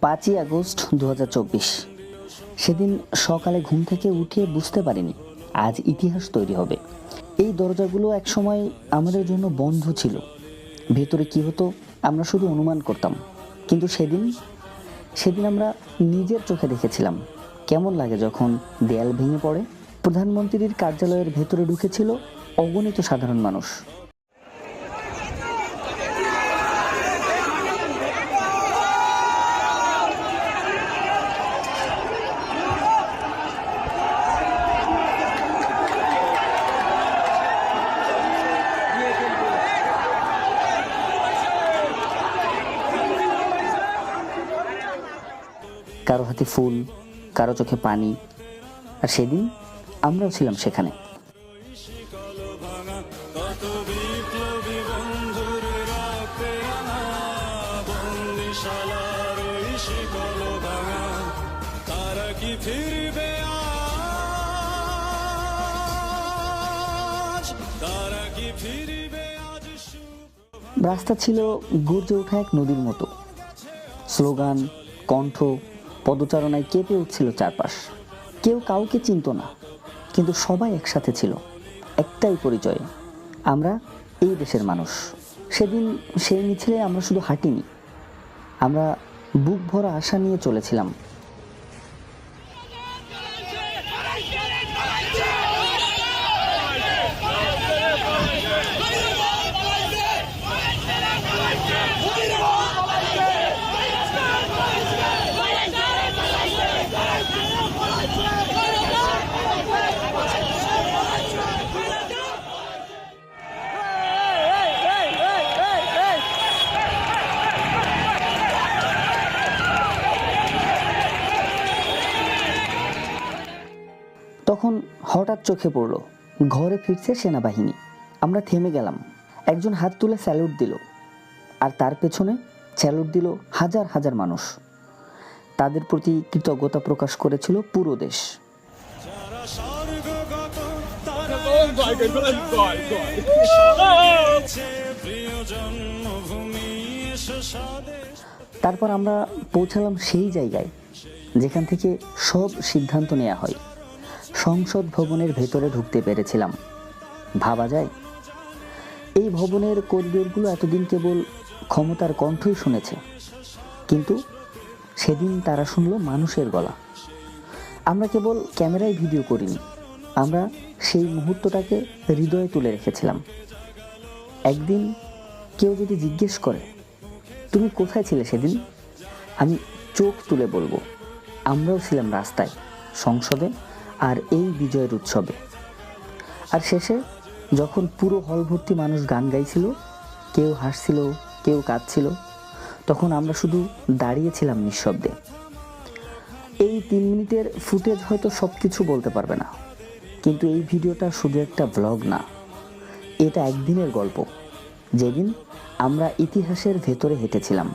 পাঁচই আগস্ট দু হাজার চব্বিশ। সেদিন সকালে ঘুম থেকে উঠে বুঝতে পারিনি আজ ইতিহাস তৈরি হবে। এই দরজাগুলো একসময় আমাদের জন্য বন্ধ ছিল। ভেতরে কি হতো আমরা শুধু অনুমান করতাম। কিন্তু সেদিন সেদিন আমরা নিজের চোখে দেখেছিলাম। কেমন লাগে যখন দেয়াল ভেঙে পড়ে? প্রধানমন্ত্রীর কার্যালয়ের ভেতরে ঢুকেছিল অগণিত সাধারণ মানুষ। কারও হাতে ফুল, কারও চোখে পানি। আর সেদিন আমরাও ছিলাম সেখানে। রাস্তা ছিল গর্জে ওঠা এক নদীর মতো। স্লোগান, কণ্ঠ পদচারণায় কেঁপে উঠছিল চারপাশ। কেউ কাউকে চিনত না, কিন্তু সবাই একসাথে ছিল। একটাই পরিচয়, আমরা এই দেশের মানুষ। সেদিন সেই মিছিলে আমরা শুধু হাঁটিনি, আমরা বুক ভরা আশা নিয়ে চলেছিলাম। তখন হঠাৎ চোখে পড়ল ঘরে ফিরছে সেনাবাহিনী। আমরা থেমে গেলাম। একজন হাত তুলে স্যালুট দিল আর তার পেছনে স্যালুট দিল হাজার হাজার মানুষ। তাদের প্রতি কৃতজ্ঞতা প্রকাশ করেছিল পুরো দেশ। তারপর আমরা পৌঁছালাম সেই জায়গায় যেখান থেকে সব সিদ্ধান্ত নেওয়া হয়। সংসদ ভবনের ভেতরে ঢুকতে পেরেছিলাম। ভাবা যায়, এই ভবনের করিডোরগুলো এতদিন কেবল ক্ষমতার কণ্ঠই শুনেছে। কিন্তু সেদিন তারা শুনলো মানুষের গলা। আমরা কেবল ক্যামেরায় ভিডিও করিনি, আমরা সেই মুহূর্তটাকে হৃদয়ে তুলে রেখেছিলাম। একদিন কেউ যদি জিজ্ঞেস করে, তুমি কোথায় ছিলে সেদিন? আমি চোখ তুলে বলব, আমরাও ছিলাম রাস্তায়, সংসদে আর এই বিজয়ের উৎসবে। আর শেষে যখন পুরো হল ভর্তি মানুষ গান গাইছিল, কেউ হাসছিল, কেউ কাঁদছিল, তখন আমরা শুধু দাঁড়িয়েছিলাম নিঃশব্দে। এই তিন মিনিটের ফুটেজ হয়তো সব কিছু বলতে পারবে না, কিন্তু এই ভিডিওটা শুধু একটা ব্লগ না। এটা একদিনের গল্প। যেদিন আমরা ইতিহাসের ভেতরে হেঁটেছিলাম।